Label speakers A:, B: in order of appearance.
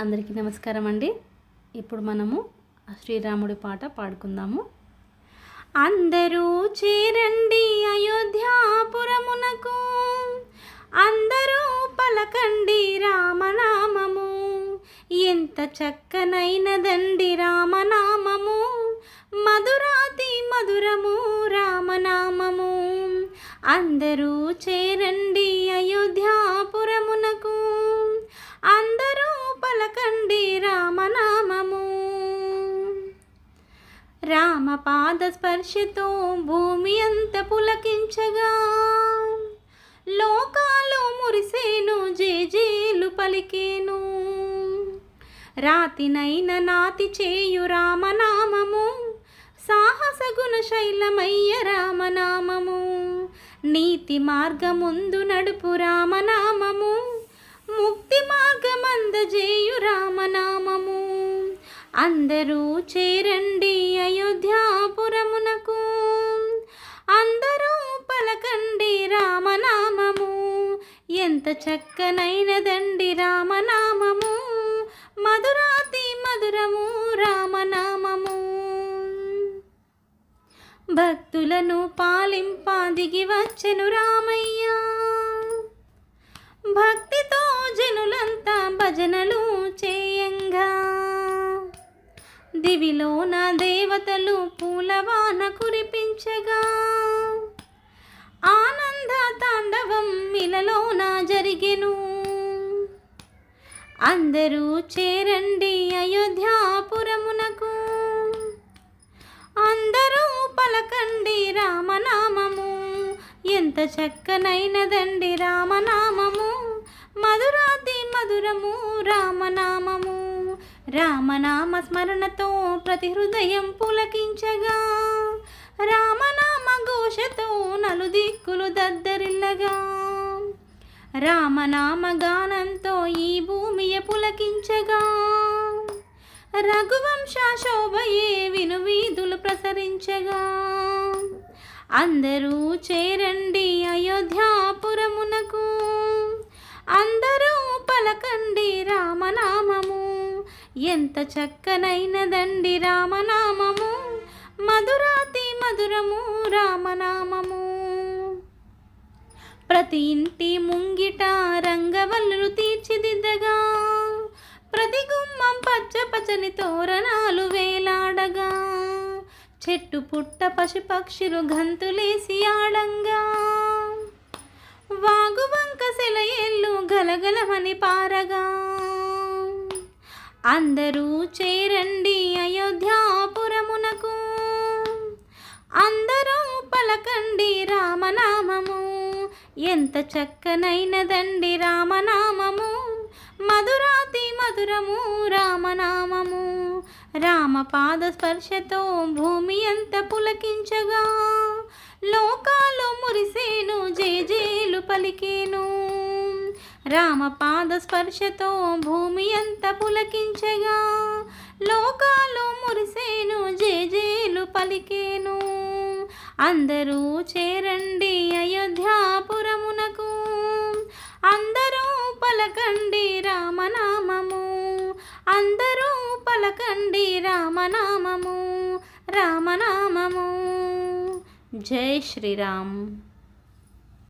A: అందరికీ నమస్కారం అండి. ఇప్పుడు మనము శ్రీరాముడి పాట పాడుకుందాము. అందరూ చేరండి అయోధ్యాపురమునకు. అందరూ పలకండి రామనామము. ఎంత చక్కనైనదండి రామనామము. మధురాతి మధురము రామనామము. అందరూ చేరండి అయోధ్యాపురం పాదస్పర్శతో భూమి అంత పులకించగా. లోకాలు మురిసేను జేజేలు పలికేను. రాతినైన నాతి చేయు రామనామము సాహస గుణ శైలమయ్య రామనామము. నీతి మార్గముందు నడుపు రామనామము ముక్తి మార్గమందజేయు రామనామము. అందరూ చేరండి ఎంత చక్కనైనదండి రామనామము. మధురాతి మధురము రామనామము. భక్తులను పాలింప దిగి వచ్చెను రామయ్య. భక్తితో జనులంతా భజనలు చేయంగా. దివిలోన దేవతలు పూలవాన కురిపించగా. తాండవం ఇలలోన జరిగెను. అందరూ చేరండి అయోధ్యాపురమునకు. అందరూ పలకండి రామనామము. ఎంత చక్కనైనదండి రామనామము. మధురాతి మధురము రామనామము. రామనామ స్మరణతో ప్రతి హృదయం పులకించగా. రామనామ ఘోషతో నలుదిక్కులు దద్దరిల్లగా రామనామ గానంతో ఈ భూమియ పులకించగా. రఘువంశ శోభయే వినువీధులు ప్రసరించగా. అందరూ చేరండి అయోధ్యాపురమునకు. అందరూ పలకండి రామనామము. ఎంత చక్కనైనదండి రామనామము. మధురాతి మధురము రామనామము. ప్రతి ఇంటి ముంగిట రంగవల్లులు తీర్చిదిద్దగా. ప్రతి గుమ్మం పచ్చ పచ్చని తోరణాలు వేలాడగా. చెట్టు పుట్ట పశుపక్షులు గంతులేసి ఆడంగా. వాగు వంక సెలయేళ్ళు గలగలమని పారగా. అందరూ చేరండి అయోధ్యాపురమునకు. అందరూ పలకండి రామనామము. ఎంత చక్కనైనదండి రామనామము. మధురాతి మధురము రామనామము. రామపాద స్పర్శతో భూమి అంత పులకించగా. లోకాలు మురిసేను జేజేలు పలికేను. రామపాద స్పర్శతో భూమి అంత పులకించగా. లోకాలు మురిసేను జేజేలు పలికేను. అందరూ చేరండి అయోధ్యాపురమునకు పలకండి రామనామము. అందరూ పలకండి రామనామము. రామనామము. జై శ్రీరామ్.